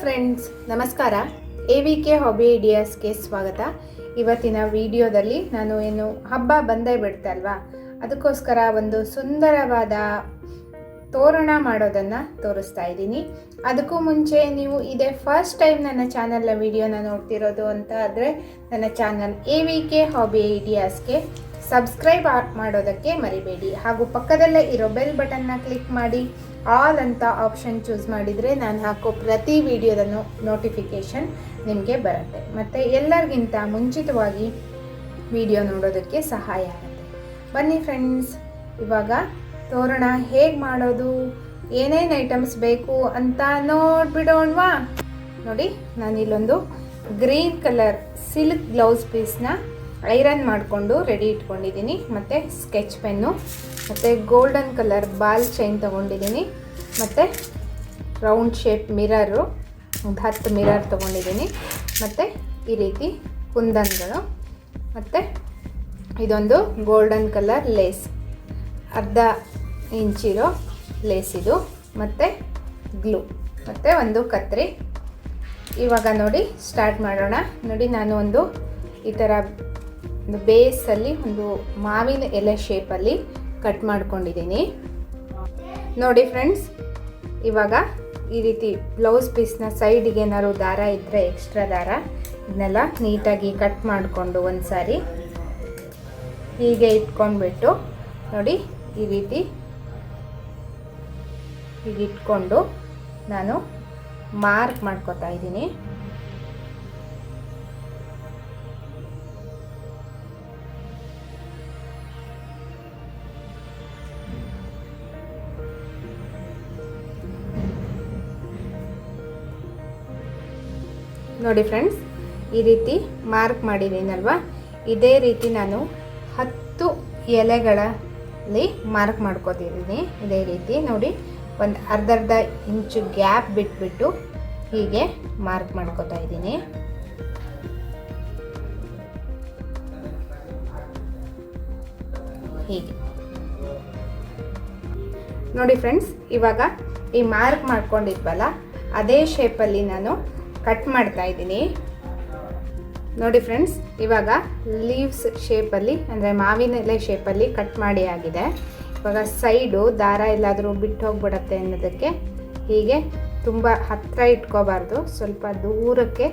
Friends ನಮಸ್ಕಾರ. A V K hobby ಐಡಿಯಾಸ್ಗೆ ಸ್ವಾಗತ. ಇವತ್ತಿನ ವಿಡಿಯೋದಲ್ಲಿ ನಾನು ಏನು ಹಬ್ಬ ಬಂದೇ ಬಿಡ್ತಲ್ವಾ ಅದಕ್ಕೋಸ್ಕರ ಒಂದು ಸುಂದರವಾದ ತೋರಣ ಮಾಡೋದನ್ನು ತೋರಿಸ್ತಾ ಇದ್ದೀನಿ. ಅದಕ್ಕೂ ಮುಂಚೆ ನೀವು ಇದೇ ಫಸ್ಟ್ ಟೈಮ್ ನನ್ನ ಚಾನಲ್ನ ವಿಡಿಯೋನ ನೋಡ್ತಿರೋದು ಅಂತ ಆದರೆ, ನನ್ನ channel A V K hobby ಐಡಿಯಾಸ್ಗೆ subscribe ಮಾಡೋದಕ್ಕೆ ಮರಿಬೇಡಿ. ಹಾಗೂ ಪಕ್ಕದಲ್ಲೇ ಇರೋ ಬೆಲ್ ಬಟನ್ನ ಕ್ಲಿಕ್ ಮಾಡಿ. ಆಲ್ ಅಂತ ಆಪ್ಷನ್ ಚೂಸ್ ಮಾಡಿದರೆ ನಾನು ಹಾಕೋ ಪ್ರತಿ ವಿಡಿಯೋದ ನೋಟಿಫಿಕೇಷನ್ ನಿಮಗೆ ಬರುತ್ತೆ. ಮತ್ತು ಎಲ್ಲರಿಗಿಂತ ಮುಂಚಿತವಾಗಿ ವಿಡಿಯೋ ನೋಡೋದಕ್ಕೆ ಸಹಾಯ ಆಗುತ್ತೆ. ಬನ್ನಿ ಫ್ರೆಂಡ್ಸ್ ಇವಾಗ ತೋರಣ ಹೇಗೆ ಮಾಡೋದು, ಏನೇನು ಐಟಮ್ಸ್ ಬೇಕು ಅಂತ ನೋಡ್ಬಿಡೋಣವಾ? ನೋಡಿ, ನಾನಿಲ್ಲೊಂದು ಗ್ರೀನ್ ಕಲರ್ ಸಿಲ್ಕ್ ಬ್ಲೌಸ್ ಪೀಸ್ನ ಐರನ್ ಮಾಡಿಕೊಂಡು ರೆಡಿ ಇಟ್ಕೊಂಡಿದ್ದೀನಿ. ಮತ್ತು ಸ್ಕೆಚ್ ಪೆನ್ನು ಮತ್ತು ಗೋಲ್ಡನ್ ಕಲರ್ ಬಾಲ್ ಚೈನ್ ತೊಗೊಂಡಿದ್ದೀನಿ. ಮತ್ತು ರೌಂಡ್ ಶೇಪ್ ಮಿರರು ಒಂದು ಹತ್ತು ಮಿರರ್ ತೊಗೊಂಡಿದ್ದೀನಿ. ಮತ್ತು ಈ ರೀತಿ ಕುಂದನ್ಗಳು. ಮತ್ತು ಇದೊಂದು ಗೋಲ್ಡನ್ ಕಲರ್ ಲೇಸ್ ಅರ್ಧ ಇಂಚಿರೋ ಲೇಸ್ ಇದು. ಮತ್ತು ಗ್ಲೂ ಮತ್ತು ಒಂದು ಕತ್ರಿ. ಇವಾಗ ನೋಡಿ ಸ್ಟಾರ್ಟ್ ಮಾಡೋಣ. ನೋಡಿ ನಾನು ಒಂದು ಈ ಥರ ಬೇಸಲ್ಲಿ ಒಂದು ಮಾವಿನ ಎಲೆ ಶೇಪಲ್ಲಿ ಕಟ್ ಮಾಡ್ಕೊಂಡಿದ್ದೀನಿ. ನೋಡಿ ಫ್ರೆಂಡ್ಸ್ ಇವಾಗ ಈ ರೀತಿ ಬ್ಲೌಸ್ ಪೀಸ್ನ ಸೈಡಿಗೆ ಏನಾದ್ರು ದಾರ ಇದ್ದರೆ ಎಕ್ಸ್ಟ್ರಾ ದಾರ, ಇದನ್ನೆಲ್ಲ ನೀಟಾಗಿ ಕಟ್ ಮಾಡಿಕೊಂಡು ಒಂದು ಸಾರಿ ಹೀಗೆ ಇಟ್ಕೊಂಡ್ಬಿಟ್ಟು ನೋಡಿ ಈ ರೀತಿ ಹೀಗೆ ಇಟ್ಕೊಂಡು ನಾನು ಮಾರ್ಕ್ ಮಾಡ್ಕೋತಾ ಇದ್ದೀನಿ. ನೋಡಿ ಫ್ರೆಂಡ್ಸ್, ಈ ರೀತಿ ಮಾರ್ಕ್ ಮಾಡಿದ್ದೀನಲ್ವಾ? ಇದೇ ರೀತಿ ನಾನು ಹತ್ತು ಎಲೆಗಳಲ್ಲಿ ಮಾರ್ಕ್ ಮಾಡ್ಕೋತಿದ್ದೀನಿ. ಇದೇ ರೀತಿ ನೋಡಿ, ಒಂದು ಅರ್ಧ ಅರ್ಧ ಇಂಚು ಗ್ಯಾಪ್ ಬಿಟ್ಬಿಟ್ಟು ಹೀಗೆ ಮಾರ್ಕ್ ಮಾಡ್ಕೋತಾ ಇದ್ದೀನಿ. ಹೀಗೆ. ನೋಡಿ ಫ್ರೆಂಡ್ಸ್, ಇವಾಗ ಈ ಮಾರ್ಕ್ ಮಾಡ್ಕೊಂಡಿದ್ವಲ್ಲ, ಅದೇ ಶೇಪಲ್ಲಿ ನಾನು ಕಟ್ ಮಾಡ್ತಾ ಇದ್ದೀನಿ. ನೋಡಿ ಫ್ರೆಂಡ್ಸ್, ಇವಾಗ ಲೀವ್ಸ್ ಶೇಪಲ್ಲಿ ಅಂದರೆ ಮಾವಿನ ಎಲೆ ಶೇಪಲ್ಲಿ ಕಟ್ ಮಾಡಿ ಆಗಿದೆ. ಇವಾಗ ಸೈಡು ದಾರ ಎಲ್ಲಾದರೂ ಬಿಟ್ಟು ಹೋಗ್ಬಿಡತ್ತೆ ಅನ್ನೋದಕ್ಕೆ ಹೀಗೆ ತುಂಬ ಹತ್ತಿರ ಇಟ್ಕೋಬಾರ್ದು. ಸ್ವಲ್ಪ ದೂರಕ್ಕೆ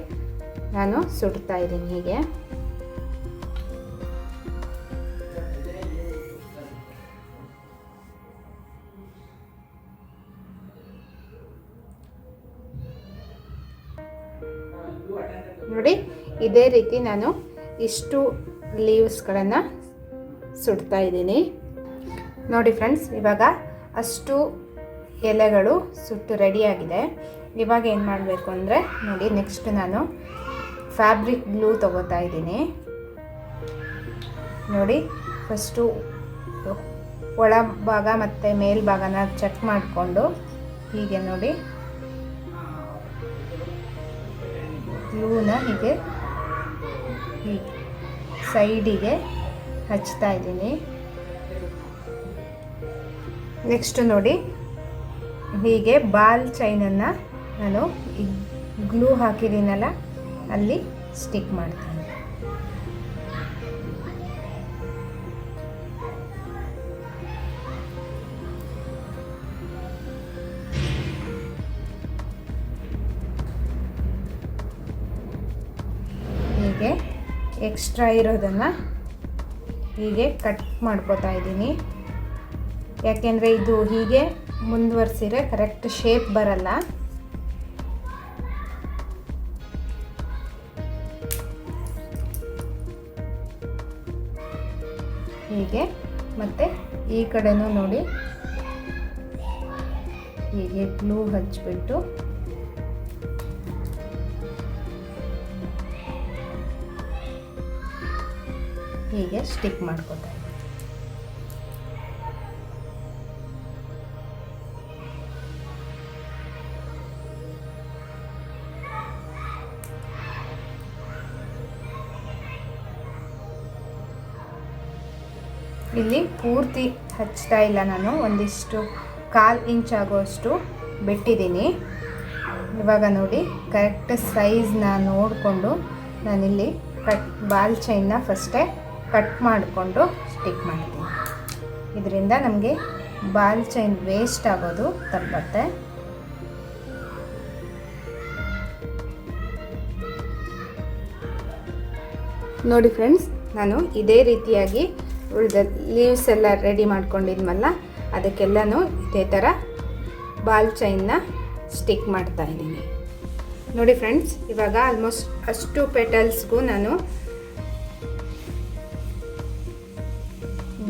ನಾನು ಸುಡ್ತಾ ಇದ್ದೀನಿ ಹೀಗೆ. ನೋಡಿ, ಇದೇ ರೀತಿ ನಾನು ಇಷ್ಟು ಲೀವ್ಸ್ಗಳನ್ನು ಸುಡ್ತಾ ಇದ್ದೀನಿ. ನೋಡಿ ಫ್ರೆಂಡ್ಸ್ ಇವಾಗ ಅಷ್ಟು ಎಲೆಗಳು ಸುಟ್ಟು ರೆಡಿಯಾಗಿದೆ ಇವಾಗ ಏನು ಮಾಡಬೇಕು ಅಂದರೆ, ನೋಡಿ ನೆಕ್ಸ್ಟ್ ನಾನು ಫ್ಯಾಬ್ರಿಕ್ ಗ್ಲೂ ತಗೋತಾ ಇದ್ದೀನಿ. ನೋಡಿ ಫಸ್ಟು ಒಳ ಭಾಗ ಮತ್ತು ಮೇಲ್ಭಾಗನ ಚೆಕ್ ಮಾಡಿಕೊಂಡು, ಹೀಗೆ ನೋಡಿ. ಗ್ಲೂನ ಹೀಗೆ ಹೀಗೆ ಸೈಡಿಗೆ ಹಚ್ತಾ ಇದ್ದೀನಿ. ನೆಕ್ಸ್ಟ್ ನೋಡಿ, ಹೀಗೆ ಬಾಲ್ ಚೈನನ್ನು ನಾನು ಗ್ಲೂ ಹಾಕಿದ್ದೀನಲ್ಲ, ಅಲ್ಲಿ ಸ್ಟಿಕ್ ಮಾಡ್ತೀನಿ. ಎಕ್ಸ್ಟ್ರಾ ಇರೋದನ್ನು ಹೀಗೆ ಕಟ್ ಮಾಡ್ಕೋತಾ ಇದ್ದೀನಿ. ಯಾಕೆಂದರೆ ಇದು ಹೀಗೆ ಮುಂದುವರೆಸಿದ್ರೆ ಕರೆಕ್ಟ್ ಶೇಪ್ ಬರಲ್ಲ. ಹೀಗೆ ಮತ್ತು ಈ ಕಡೆನೂ ನೋಡಿ. ಹೀಗೆ ಗ್ಲೂ ಹಚ್ಬಿಟ್ಟು ಹೀಗೆ ಸ್ಟಿಕ್ ಮಾಡ್ಕೋತಾ ಇಲ್ಲಿ ಪೂರ್ತಿ ಹಚ್ತಾ ಇಲ್ಲ ನಾನು, ಒಂದಿಷ್ಟು ಕಾಲು ಇಂಚ್ ಆಗೋಷ್ಟು ಬಿಟ್ಟಿದ್ದೀನಿ. ಇವಾಗ ನೋಡಿ ಕರೆಕ್ಟ್ ಸೈಜ್ನ ನೋಡಿಕೊಂಡು ನಾನಿಲ್ಲಿ ಕಟ್ ಬಾಲ್ ಚೈನ್ನ ಫಸ್ಟೇ ಕಟ್ ಮಾಡಿಕೊಂಡು ಸ್ಟಿಕ್ ಮಾಡ್ತೀನಿ. ಇದರಿಂದ ನಮಗೆ ಬಾಲ್ ಚೈನ್ ವೇಸ್ಟ್ ಆಗೋದು ತಪ್ಪತ್ತೆ. ನೋಡಿ ಫ್ರೆಂಡ್ಸ್ ನಾನು ಇದೇ ರೀತಿಯಾಗಿ ಉಳಿದ ಲೀವ್ಸ್ ಎಲ್ಲ ರೆಡಿ ಮಾಡ್ಕೊಂಡಿದ್ಮಲ್ಲ ಅದಕ್ಕೆಲ್ಲನೂ ಇದೇ ಥರ ಬಾಲ್ ಚೈನ್ನ ಸ್ಟಿಕ್ ಮಾಡ್ತಾ ಇದ್ದೀನಿ. ನೋಡಿ ಫ್ರೆಂಡ್ಸ್ ಇವಾಗ ಆಲ್ಮೋಸ್ಟ್ ಅಷ್ಟು ಪೆಟಲ್ಸ್ಗೂ ನಾನು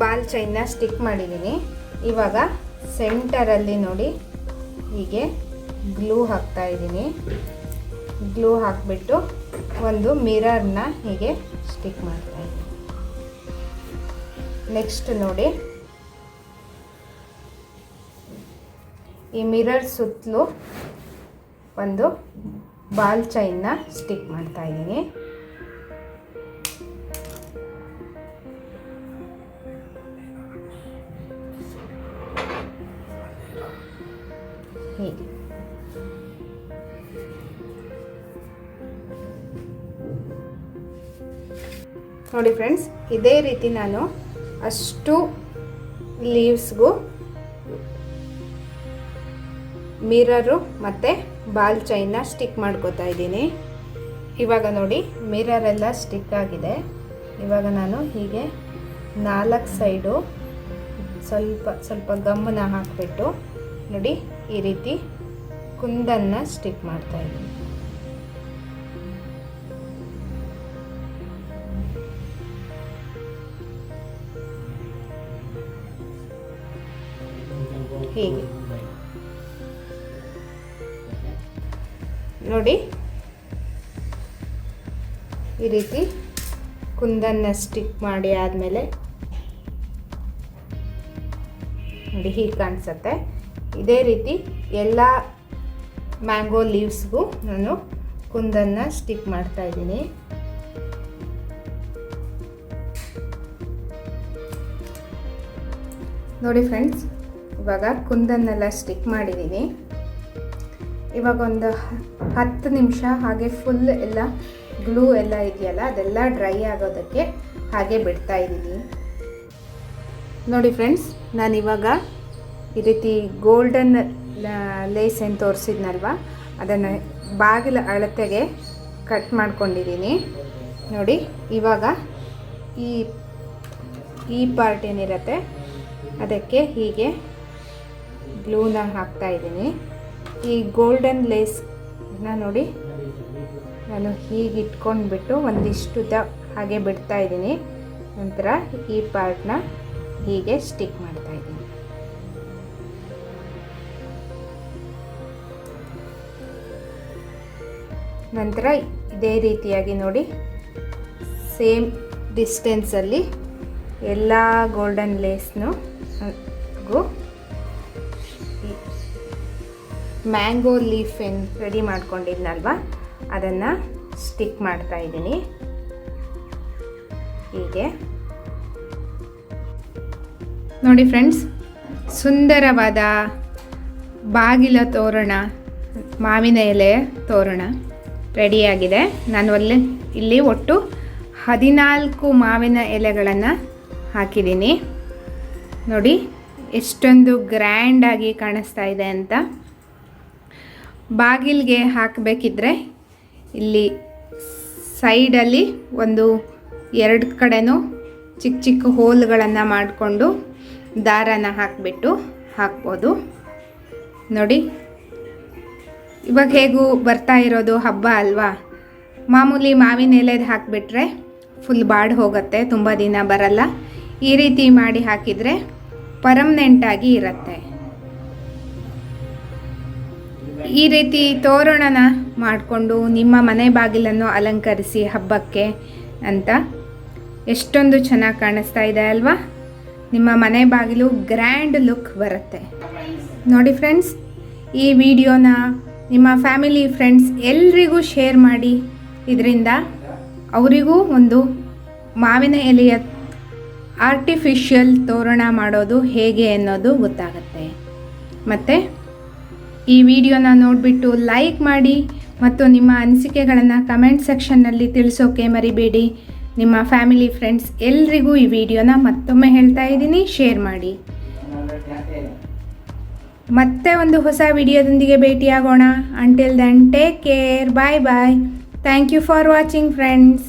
ಬಾಲ್ ಚೈನ್ನ ಸ್ಟಿಕ್ ಮಾಡಿದ್ದೀನಿ ಇವಾಗ ಸೆಂಟರಲ್ಲಿ ನೋಡಿ ಹೀಗೆ ಗ್ಲೂ ಹಾಕ್ತಾ ಇದ್ದೀನಿ ಗ್ಲೂ ಹಾಕಿಬಿಟ್ಟು ಒಂದು ಮಿರರ್ನ ಹೀಗೆ ಸ್ಟಿಕ್ ಮಾಡ್ತಾ ಇದ್ದೀನಿ ನೆಕ್ಸ್ಟ್ ನೋಡಿ ಈ ಮಿರರ್ ಸುತ್ತಲೂ ಒಂದು ಬಾಲ್ ಚೈನ್ನ ಸ್ಟಿಕ್ ಮಾಡ್ತಾ ಇದ್ದೀನಿ ನೋಡಿ ಫ್ರೆಂಡ್ಸ್ ಇದೇ ರೀತಿ ನಾನು ಅಷ್ಟು ಲೀವ್ಸ್ಗೂ ಮಿರರು ಮತ್ತು ಬಾಲ್ ಚೈನ್ನ ಸ್ಟಿಕ್ ಮಾಡ್ಕೋತಾ ಇದ್ದೀನಿ. ಇವಾಗ ನೋಡಿ ಮಿರರ್ ಎಲ್ಲ ಸ್ಟಿಕ್ ಆಗಿದೆ. ಇವಾಗ ನಾನು ಹೀಗೆ ನಾಲ್ಕು ಸೈಡು ಸ್ವಲ್ಪ ಸ್ವಲ್ಪ ಗಮ್ಮನ ಹಾಕಿಬಿಟ್ಟು ನೋಡಿ ಈ ರೀತಿ ಕುಂದನ್ನು ಸ್ಟಿಕ್ ಮಾಡ್ತಾ ಹೀಗೆ. ನೋಡಿ. ಈ ರೀತಿ ಕುಂದನ್ನ ಸ್ಟಿಕ್ ಮಾಡಿ ಆದಮೇಲೆ ನೋಡಿ ಹೀಗೆ ಕಾಣಿಸುತ್ತೆ. ಇದೇ ರೀತಿ ಎಲ್ಲ ಮ್ಯಾಂಗೋ ಲೀವ್ಸ್ಗೂ ನಾನು ಕುಂದನ್ನ ಸ್ಟಿಕ್ ಮಾಡ್ತಾ ಇದ್ದೀನಿ. ನೋಡಿ ಫ್ರೆಂಡ್ಸ್ ಇವಾಗ ಕುಂದನ್ನೆಲ್ಲ ಸ್ಟಿಕ್ ಮಾಡಿದ್ದೀನಿ ಇವಾಗ ಒಂದು ಹತ್ತು ನಿಮಿಷ ಹಾಗೆ ಫುಲ್ ಎಲ್ಲ ಗ್ಲೂ ಎಲ್ಲ ಇದೆಯಲ್ಲ, ಅದೆಲ್ಲ ಡ್ರೈ ಆಗೋದಕ್ಕೆ ಹಾಗೆ ಬಿಡ್ತಾ ಇದ್ದೀನಿ. ನೋಡಿ ಫ್ರೆಂಡ್ಸ್ ನಾನಿವಾಗ ಈ ರೀತಿ ಗೋಲ್ಡನ್ ಲೇಸ್ ಏನು ತೋರಿಸಿದ್ನಲ್ವ, ಅದನ್ನು ಬಾಗಿಲ ಅಳತೆಗೆ ಕಟ್ ಮಾಡ್ಕೊಂಡಿದ್ದೀನಿ ನೋಡಿ, ಇವಾಗ ಈ ಈ ಪಾರ್ಟ್ ಏನಿರುತ್ತೆ, ಅದಕ್ಕೆ ಹೀಗೆ ಗ್ಲೂನ ಹಾಕ್ತಾ ಇದ್ದೀನಿ. ಈ ಗೋಲ್ಡನ್ ಲೇಸ್ನ ನೋಡಿ, ನಾನು ಹೀಗೆ ಇಟ್ಕೊಂಡ್ಬಿಟ್ಟು ಒಂದಿಷ್ಟು ದ ಹಾಗೆ ಬಿಡ್ತಾ ಇದ್ದೀನಿ. ನಂತರ ಈ ಪಾರ್ಟ್ನ ಹೀಗೆ ಸ್ಟಿಕ್ ಮಾಡ್ತಾ ಇದ್ದೀನಿ. ನಂತರ ಇದೇ ರೀತಿಯಾಗಿ ನೋಡಿ, ಸೇಮ್ ಡಿಸ್ಟೆನ್ಸಲ್ಲಿ ಎಲ್ಲ ಗೋಲ್ಡನ್ ಲೇಸ್ನು ಮ್ಯಾಂಗೋ ಲೀಫ್ ಏನು ರೆಡಿ ಮಾಡ್ಕೊಂಡಿದ್ನಲ್ವ? ಅದನ್ನು ಸ್ಟಿಕ್ ಮಾಡ್ತಾ ಇದ್ದೀನಿ. ಹೀಗೆ. ನೋಡಿ ಫ್ರೆಂಡ್ಸ್ ಸುಂದರವಾದ ಬಾಗಿಲ ತೋರಣ, ಮಾವಿನ ಎಲೆ ತೋರಣ ರೆಡಿಯಾಗಿದೆ. ನಾನು ಅಲ್ಲಿ, ಇಲ್ಲಿ ಒಟ್ಟು ಹದಿನಾಲ್ಕು ಮಾವಿನ ಎಲೆಗಳನ್ನು ಹಾಕಿದ್ದೀನಿ. ನೋಡಿ, ಎಷ್ಟೊಂದು ಗ್ರ್ಯಾಂಡಾಗಿ ಕಾಣಿಸ್ತಾ ಇದೆ ಅಂತ. ಬಾಗಿಲಿಗೆ ಹಾಕಬೇಕಿದ್ರೆ ಇಲ್ಲಿ ಸೈಡಲ್ಲಿ ಒಂದು ಎರಡು ಕಡೆನೂ ಚಿಕ್ಕ ಚಿಕ್ಕ ಹೋಲ್ಗಳನ್ನು ಮಾಡಿಕೊಂಡು ದಾರನ ಹಾಕಿಬಿಟ್ಟು ಹಾಕ್ಬೋದು. ನೋಡಿ, ಇವಾಗ ಹೇಗೂ ಬರ್ತಾ ಇರೋದು ಹಬ್ಬ ಅಲ್ವಾ? ಮಾಮೂಲಿ ಮಾವಿನ ಎಲೆದು ಹಾಕಿಬಿಟ್ರೆ ಫುಲ್ ಬಾಡ್ ಹೋಗುತ್ತೆ, ತುಂಬ ದಿನ ಬರಲ್ಲ. ಈ ರೀತಿ ಮಾಡಿ ಹಾಕಿದರೆ ಪರ್ಮನೆಂಟಾಗಿ ಇರುತ್ತೆ. ಈ ರೀತಿ ತೋರಣನ ಮಾಡಿಕೊಂಡು ನಿಮ್ಮ ಮನೆ ಬಾಗಿಲನ್ನು ಅಲಂಕರಿಸಿ ಹಬ್ಬಕ್ಕೆ ಅಂತ ಎಷ್ಟೊಂದು ಚೆನ್ನಾಗಿ ಕಾಣಿಸ್ತಾ ಇದೆ ಅಲ್ವಾ? ನಿಮ್ಮ ಮನೆ ಬಾಗಿಲು ಗ್ರ್ಯಾಂಡ್ ಲುಕ್ ಬರುತ್ತೆ. ನೋಡಿ ಫ್ರೆಂಡ್ಸ್, ಈ ವಿಡಿಯೋನ ನಿಮ್ಮ ಫ್ಯಾಮಿಲಿ, ಫ್ರೆಂಡ್ಸ್ ಎಲ್ರಿಗೂ ಶೇರ್ ಮಾಡಿ. ಇದರಿಂದ ಅವರಿಗೂ ಒಂದು ಮಾವಿನ ಎಲೆಯ ಆರ್ಟಿಫಿಷಿಯಲ್ ತೋರಣ ಮಾಡೋದು ಹೇಗೆ ಅನ್ನೋದು ಗೊತ್ತಾಗುತ್ತೆ. ಮತ್ತು ಈ ವಿಡಿಯೋನ ನೋಡಿಬಿಟ್ಟು ಲೈಕ್ ಮಾಡಿ ಮತ್ತು ನಿಮ್ಮ ಅನಿಸಿಕೆಗಳನ್ನು ಕಮೆಂಟ್ ಸೆಕ್ಷನ್ನಲ್ಲಿ ತಿಳಿಸೋಕೆ ಮರಿಬೇಡಿ. ನಿಮ್ಮ ಫ್ಯಾಮಿಲಿ ಫ್ರೆಂಡ್ಸ್ ಎಲ್ರಿಗೂ ಈ ವಿಡಿಯೋನ ಮತ್ತೊಮ್ಮೆ ಹೇಳ್ತಾ ಇದ್ದೀನಿ. ಶೇರ್ ಮಾಡಿ. ಮತ್ತೆ ಒಂದು ಹೊಸ ವಿಡಿಯೋದೊಂದಿಗೆ ಭೇಟಿಯಾಗೋಣ. Until then take care bye bye thank you for watching friends